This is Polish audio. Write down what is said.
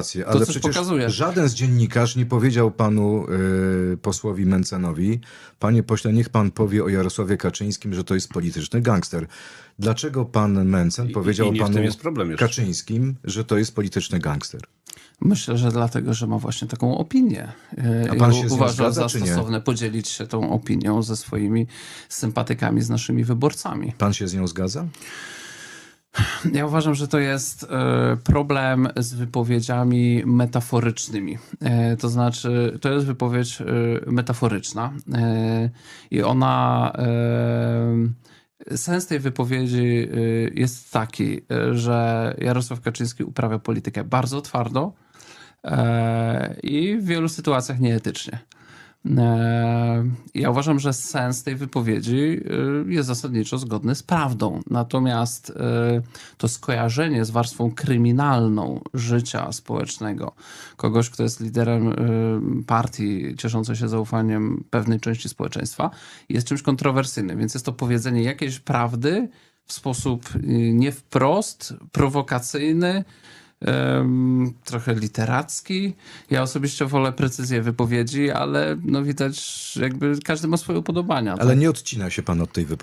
rację, ale przecież pokazuje. żaden z dziennikarzy nie powiedział panu y, posłowi Mencenowi, panie pośle, niech pan powie o Jarosławie Kaczyńskim, że to jest polityczny gangster. Dlaczego pan Mencen I- powiedział i panu. Kaczyńskim, że to jest polityczny gangster? Myślę, że dlatego, że ma właśnie taką opinię. A I pan się z nią uważa zgadza, za stosowne podzielić się tą opinią ze swoimi sympatykami, z naszymi wyborcami. Pan się z nią zgadza? Ja uważam, że to jest e, problem z wypowiedziami metaforycznymi. E, To znaczy, to jest wypowiedź e, metaforyczna i ona. Sens tej wypowiedzi jest taki, że Jarosław Kaczyński uprawia politykę bardzo twardo i w wielu sytuacjach nieetycznie. E, Ja uważam, że sens tej wypowiedzi e, jest zasadniczo zgodny z prawdą. Natomiast e, to skojarzenie z warstwą kryminalną życia społecznego, kogoś, kto jest liderem partii cieszącej się zaufaniem pewnej części społeczeństwa, jest czymś kontrowersyjnym. Więc jest to powiedzenie jakiejś prawdy w sposób nie wprost, prowokacyjny, trochę literacki. Ja osobiście wolę precyzję wypowiedzi, ale no widać, jakby każdy ma swoje upodobania. Ale tak? nie odcina się pan od tej wypowiedzi.